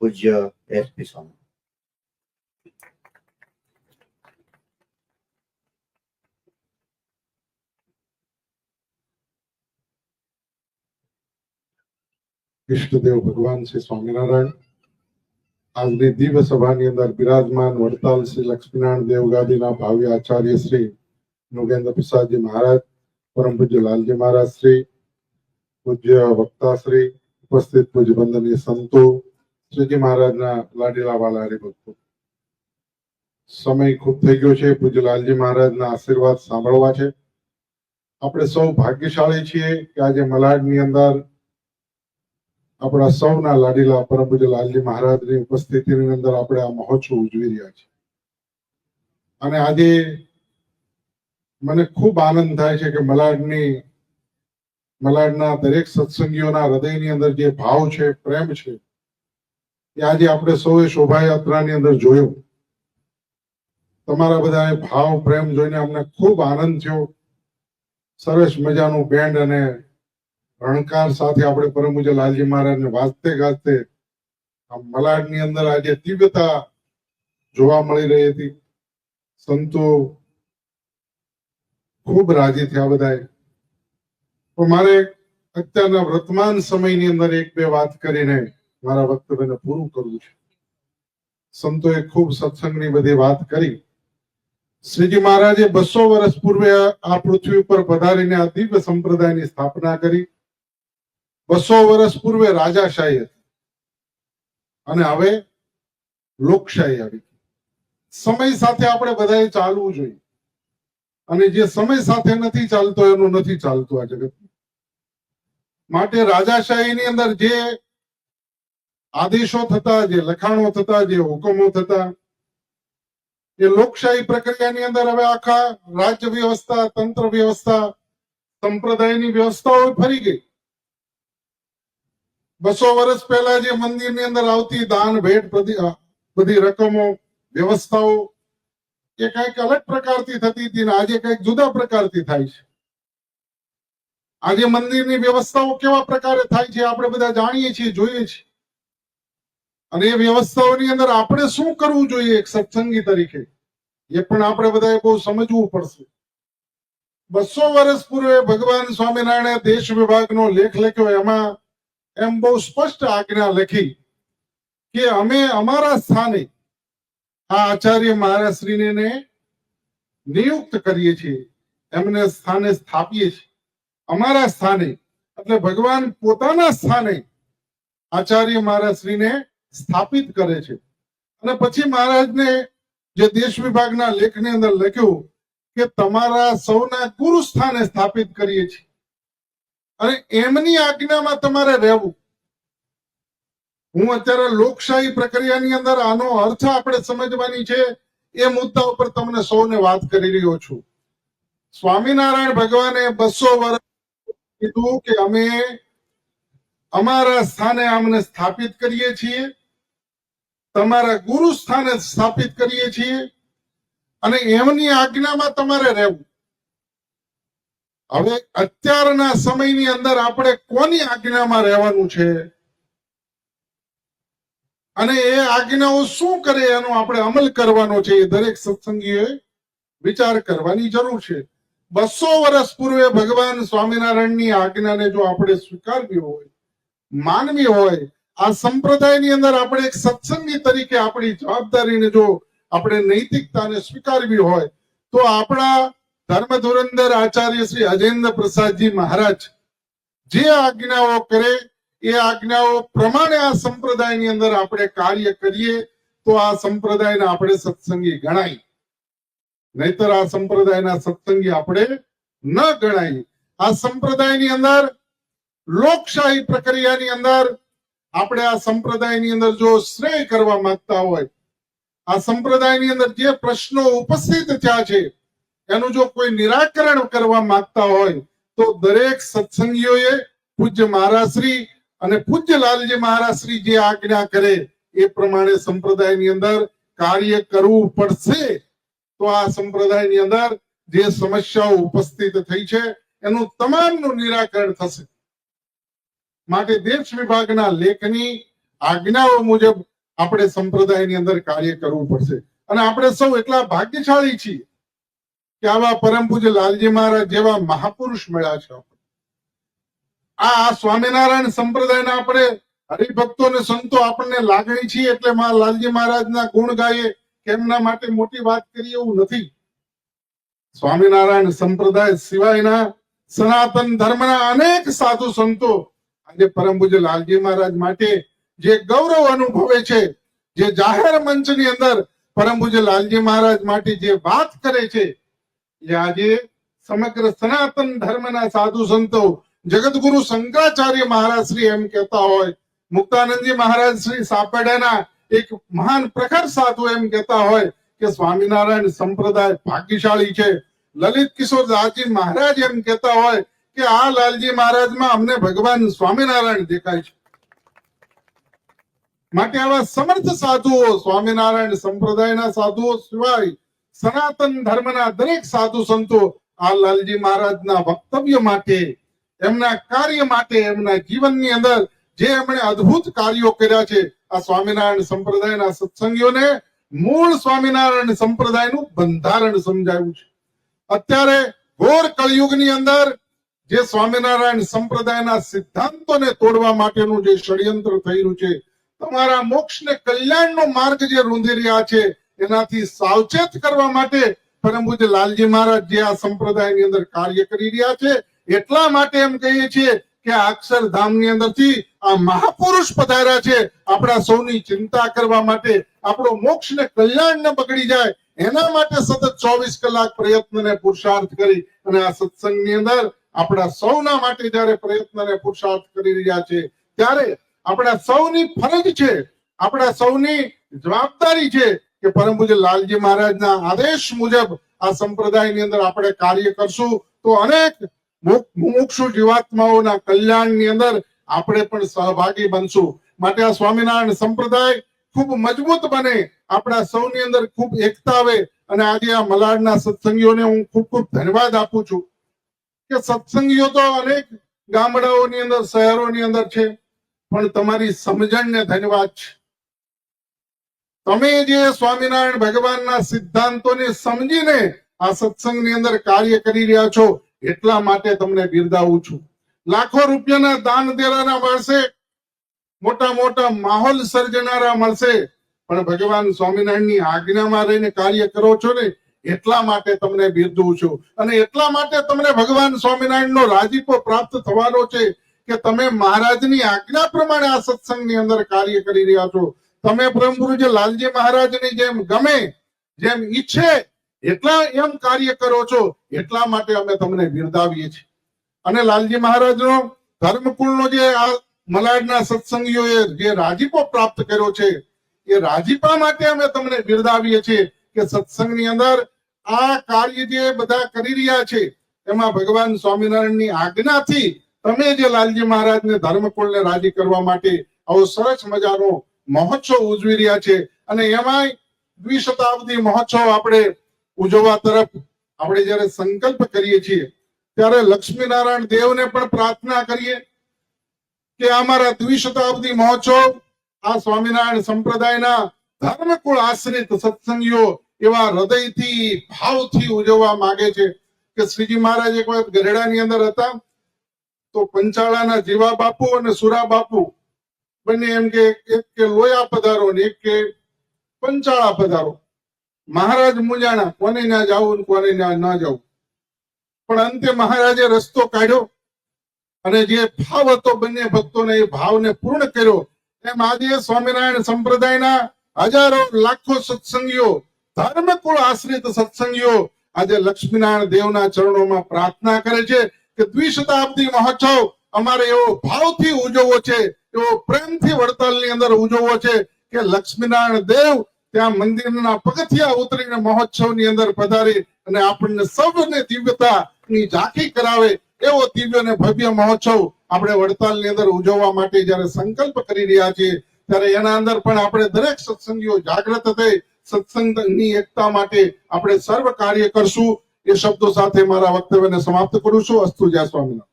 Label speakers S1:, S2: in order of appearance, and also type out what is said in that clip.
S1: પૂજ્ય એસપી સ્વામી.
S2: ઈષ્ટદેવ ભગવાન શ્રી સ્વામિનારાયણ. આજની દિવ્ય સભાની અંદર બિરાજમાન વડતાલ શ્રી લક્ષ્મીનારાયણ દેવગાદીના ભાવ્ય આચાર્ય શ્રી નોગેન્દ્ર પ્રસાદજી મહારાજ, પરમ પૂજ્ય લાલજી મહારાજ શ્રી, પૂજ્ય વક્તા શ્રી, ઉપસ્થિત પૂજ્ય બંદનીય સંતો શ્રીજી મહારાજના લાડીલા વાલા હરિભક્તો. સમય ખૂબ થઈ ગયો છે પૂજ્ય લાલજી મહારાજના આશીર્વાદ સાંભળવા છે. આપણે સૌ ભાગ્યશાળી છીએ કે આજે મલાડની અંદર આપણા સૌના લાડીલા પરમ પૂજ્ય લાલજી મહારાજની ઉપસ્થિતિની અંદર આપણે આ મહોત્સવ ઉજવી રહ્યા છીએ. અને આજે મને ખૂબ આનંદ થાય છે કે મલાડની, મલાડના દરેક સત્સંગીઓના હૃદયની અંદર જે ભાવ છે, પ્રેમ છે એ આજે આપણે સૌએ શોભાયાત્રાની અંદર જોયું. તમારા બધા ભાવ, પ્રેમ જોઈને અમને ખૂબ આનંદ થયો. સરસ મજાનું બેન્ડ અને રણકાર સાથે આપણે પરમ લાલજી મહારાજને વાજતે ગાજતે આ મલાડની અંદર આજે તીવ્રતા જોવા મળી રહી હતી. સંતો ખૂબ રાજી થયા બધાએ. તો મારે અત્યારના વર્તમાન સમયની અંદર એક બે વાત કરીને મારા વક્તવ્યને પૂરું કરું છું. સંતોએ ખૂબ સત્સંગની બધી વાત કરી. શ્રીજી મહારાજે બસો વર્ષ પૂર્વે આ પૃથ્વી પર પધારીને આ દિવ્ય સંપ્રદાયની સ્થાપના કરી. બસો વર્ષ પૂર્વે રાજાશાહી હતી. અને હવે લોકશાહી આવી સમય સાથે આપણે બધાએ ચાલવું જોઈએ. અને જે સમય સાથે નથી ચાલતો એનું નથી ચાલતું આ જગત માટે રાજાશાહીની અંદર જે આદેશો થતા, જે લખાણો થતા, જે હુકમો થતા, એ લોકશાહી પ્રક્રિયાની અંદર હવે આખા રાજ્ય વ્યવસ્થા, તંત્ર વ્યવસ્થા, સંપ્રદાયની વ્યવસ્થાઓ ફરી ગઈ. બસો વર્ષ પહેલા જે મંદિરની અંદર આવતી દાન, ભેટ, બધી રકમો, વ્યવસ્થાઓ, એ કંઈક અલગ પ્રકારથી થતી હતી આજે કંઈક જુદા પ્રકારથી થાય છે. આજે મંદિરની વ્યવસ્થાઓ કેવા પ્રકારે થાય છે, આપણે બધા જાણીએ છીએ, જોઈએ છીએ. અને એ વ્યવસ્થાઓની અંદર આપણે શું કરવું જોઈએ એક સત્સંગી તરીકે? એ પણ આપણે બધાએ બહુ સમજવું પડશે. બસો વર્ષ પૂર્વે ભગવાન સ્વામિનારાયણે દેશ વિભાગનો લેખ લખ્યો. એમાં એમ બહુ સ્પષ્ટ આજ્ઞા લખી કે અમે અમારા સ્થાને આ આચાર્ય મહારાજશ્રીને નિયુક્ત કરીએ છીએ. એમને સ્થાને સ્થાપીએ છીએ. અમારા સ્થાને, એટલે ભગવાન પોતાના સ્થાને આચાર્ય મહારાજશ્રીને સ્થાપિત કરે છે. અને પછી મહારાજને જે દેશ વિભાગના લેખની અંદર લખ્યું કે તમારા સૌના ગુરુ સ્થાને સ્થાપિત કરીએ છીએ. અને એમની આજ્ઞામાં તમારે રહેવું. હું અત્યારે લોકશાહી પ્રક્રિયાની અંદર આનો અર્થ આપણે સમજવાની છે, એ મુદ્દા ઉપર તમને સૌને વાત કરી રહ્યો છું. સ્વામિનારાયણ ભગવાને બસો વર્ષ કીધું કે અમે અમારા સ્થાને અમને સ્થાપિત કરીએ છીએ. તમારા ગુરુ સ્થાને સ્થાપિત કરીએ છીએ. અને એમની આજ્ઞામાં તમારે રહેવું. હવે અત્યારના સમયની અંદર આપણે કોની આજ્ઞામાં રહેવાનું છે? અને એ આજ્ઞાઓ શું કરે એનો આપણે અમલ કરવાનો છે એ દરેક સત્સંગીએ વિચાર કરવાની જરૂર છે. બસો વર્ષ પૂર્વે ભગવાન સ્વામિનારાયણની આજ્ઞાને જો આપણે સ્વીકારવી હોય માનવી હોય, આ સંપ્રદાયની અંદર આપણે એક સત્સંગી તરીકે આપણી જવાબદારીને જો આપણે નૈતિકતાને સ્વીકારવી હોય, તો આપણા ધર્મ ધુરંદર આચાર્ય શ્રી અજેન્દ્ર પ્રસાદજી મહારાજ જે આજ્ઞાઓ કરે, એ આજ્ઞાઓ પ્રમાણે આ સંપ્રદાયની અંદર આપણે કાર્ય કરીએ, તો આ સંપ્રદાયના આપણે સત્સંગી ગણાય. નહીતર આ સંપ્રદાયના સત્સંગી આપણે ન ગણાય. આ સંપ્રદાયની અંદર લોકશાહી પ્રક્રિયાની અંદર આપણે આ સંપ્રદાયની અંદર જો શ્રેય કરવા માંગતા હોય, આ સંપ્રદાયની અંદર જે પ્રશ્નો ઉપસ્થિત થયા છે, એનું જો કોઈ નિરાકરણ કરવા માંગતા હોય, તો દરેક સત્સંગીઓએ પૂજ્ય મહારાશ્રી અને પૂજ્ય લાલજી મહારાશ્રી જે આજ્ઞા કરે, એ પ્રમાણે સંપ્રદાયની અંદર કાર્ય કરવું પડશે. તો આ સંપ્રદાયની અંદર જે સમસ્યાઓ ઉપસ્થિત થઈ છે, એનું તમામનું નિરાકરણ થશે. માટે દેશ વિભાગના લેખની આજ્ઞાઓ મુજબ આપણે સંપ્રદાયની અંદર કાર્ય કરવું પડશે. અને આપણે સૌ એટલા ભાગ્યશાળી છીએ કે આવા પરમ પૂજ્ય લાલજી મહારાજ જેવા મહાપુરુષ મળ્યા છે આ સ્વામિનારાયણ સંપ્રદાયના આપણે હરિભક્તો ને સંતો આપણને લાગણી છીએ એટલે મા લાલજી મહારાજના ગુણ ગાઈએ કે એમના માટે મોટી વાત કરીએ એવું નથી. સ્વામિનારાયણ સંપ્રદાય સિવાયના સનાતન ધર્મના અનેક સાધુ સંતો આજે પરમ પૂજ્ય લાલજી મહારાજ માટે જે ગૌરવ અનુભવે છે, જે જાહેર મંચની અંદર પરમ પૂજ્ય લાલજી મહારાજ માટે જે વાત કરે છે, એ આજે સમગ્ર સનાતન ધર્મના સાધુ સંતો જગતગુરુ શંકરાચાર્ય મહારાજ શ્રી એમ કહેતા હોય, મુક્તાનંદજી મહારાજ શ્રી સાપેડાના એક મહાન પ્રખર સાધુ એમ કહેતા હોય કે સ્વામિનારાયણ સંપ્રદાય ભાગ્યશાળી છે. લલિત કિશોર દાસજી મહારાજ એમ કહેતા હોય કે આ લાલજી મહારાજમાં અમને ભગવાન સ્વામિનારાયણ દેખાય છે. માટે આવા સમર્થ સાધુઓ, સ્વામિનારાયણ સંપ્રદાયના સાધુઓ સિવાય સનાતન ધર્મના દરેક સાધુ સંતો આ લાલજી મહારાજના વક્તવ્ય માટે, એમના કાર્ય માટે, એમના જીવનની અંદર જે એમણે અદ્ભુત કાર્યો કર્યા છે, આ સ્વામિનારાયણ સંપ્રદાયના સત્સંગીઓને મૂળ સ્વામિનારાયણ સંપ્રદાયનું બંધારણ સમજાયું છે. અત્યારે ઘોર કળિયુગની અંદર જે સ્વામિનારાયણ સંપ્રદાયના સિદ્ધાંતોને તોડવા માટેનું જે ષડયંત્ર થઈ છે, તમારા મોક્ષ ને કલ્યાણનો માર્ગ જે રૂંધી રહ્યા છે, એનાથી સાવચેત કરવા માટે પરમપૂજ લાલજી મહારાજ જે આ સંપ્રદાયની અંદર કાર્ય કરી રહ્યા છે, એટલા માટે એમ કહીએ છીએ કે અક્ષરધામની અંદરથી આ મહાપુરુષ પધાર્યા છે. આપણા સૌની ચિંતા કરવા માટે આપણો મોક્ષ ને કલ્યાણ ન બગડી જાય, એના માટે સતત ચોવીસ કલાક પ્રયત્ન ને પુરુષાર્થ કરી અને આ સત્સંગની અંદર આપણા સૌના માટે જયારે પ્રયત્ન ને પુરુષાર્થ કરી રહ્યા છે, ત્યારે આપણા સૌની ફરજ છે, આપણા સૌની જવાબદારી છે કે પરમ પૂજ્ય લાલજી મહારાજના આદેશ મુજબ આ સંપ્રદાયની અંદર આપણે કાર્ય કરશું. તો અનેક મુમુક્ષુ જીવાત્માઓના કલ્યાણની અંદર આપણે પણ સહભાગી બનશું. માટે આ સ્વામિનારાયણ સંપ્રદાય ખૂબ મજબૂત બને, આપણા સૌની અંદર ખૂબ એકતા આવે. અને આજે આ મલાડના સત્સંગીઓને હું ખૂબ ખૂબ ધન્યવાદ આપું છું. કે સત્સંગીઓ તો અનેક ગામડાઓની અંદર, શહેરોની અંદર છે, પણ તમારી સમજણને ધન્યવાદ છે. તમે જે સ્વામિનારાયણ ભગવાનના સિદ્ધાંતોને સમજીને આ સત્સંગની અંદર કાર્ય કરી રહ્યા છો, એટલા માટે તમને બિરદાવું છું. લાખો રૂપિયાના દાન દેનારા મળશે, મોટા મોટા માહોલ સર્જનારા મળશે, પણ ભગવાન સ્વામિનારાયણની આજ્ઞામાં રહીને કાર્ય કરો છો ને એટલા માટે તમને બિરદું છું. અને એટલા માટે તમને ભગવાન સ્વામિનારાયણનો રાજીપો પ્રાપ્ત થવાનો છે કે તમે મહારાજની આજ્ઞા પ્રમાણે આ સત્સંગની અંદર કાર્ય કરી રહ્યા છો. તમે પરમ લાલજી મહારાજની જેમ ગમે, જેમ ઈચ્છે, એટલા એમ કાર્ય કરો છો, એટલા માટે અમે તમને બિરદાવીએ છીએ. અને લાલજી મહારાજનો ધર્મકુળનો જે આ મલાડના સત્સંગીઓએ જે રાજીપો પ્રાપ્ત કર્યો છે, એ રાજીપા માટે અમે તમને બિરદાવીએ છીએ કે સત્સંગની અંદર આ કાર્ય જે બધા કરી રહ્યા છે, એમાં ભગવાન સ્વામિનારાયણની આજ્ઞાથી તમે જે લાલજી મહારાજને ધર્મકુળને રાજી કરવા માટે આવો સરસ મજાનો મહોત્સવ ઉજવી રહ્યા છે. અને એમાંય દ્વિશતાબ્દી મહોત્સવ આપણે ઉજવવા તરફ આપણે જ્યારે સંકલ્પ કરીએ છીએ, ત્યારે લક્ષ્મીનારાયણ દેવને પણ પ્રાર્થના કરીએ કે અમારા દ્વિશતાબ્દી મહોત્સવ આ સ્વામિનારાયણ સંપ્રદાયના ધર્મકુળ આશ્રિત સત્સંગીઓ એવા હૃદયથી ભાવથી ઉજવવા માંગે છે કે શ્રીજી મહારાજ એક વખત ગઢડાની અંદર હતા, તો પંચાળાના જીવા બાપુ અને સુરા બાપુ બંને એમ કે એક કે લોયા પધારો ને એક કે પંચાળા પધારો. મહારાજ મુંજાણા કોને ના જવું કોને ના ના જવું પણ અંતે મહારાજે રસ્તો કાઢ્યો અને જે ભાવ હતો બંને ભક્તોને એ ભાવને પૂર્ણ કર્યો. એમ આજે સ્વામિનારાયણ સંપ્રદાયના હજારો લાખો સત્સંગીઓ ધર્મકુળ આશ્રિત સત્સંગીઓ આજે લક્ષ્મીનારાયણ દેવના ચરણોમાં પ્રાર્થના કરે છે કે દ્વિશતાબ્દી મહોત્સવ અમારે એવો ભાવથી ઉજવવો છે, એવો પ્રેમથી વડતાલની અંદર ઉજવવો છે કે લક્ષ્મીનારાયણ દેવ ત્યાં મંદિરના પગથિયા ઉતરીને મહોત્સવની અંદર પધારી અને આપણને સૌને દિવ્યતાની ઝાંખી કરાવે એવો દિવ્ય અને ભવ્ય મહોત્સવ આપણે વડતાલની અંદર ઉજવવા માટે જ્યારે સંકલ્પ કરી રહ્યા છીએ, ત્યારે એના અંદર પણ આપણે દરેક સત્સંગીઓ જાગૃત થઈ સત્સંગની એકતા માટે આપણે સર્વ કાર્ય કરશું. એ શબ્દો સાથે મારા વક્તવ્યને સમાપ્ત કરું છું. અસ્તુ જય સ્વામિનારાયણ.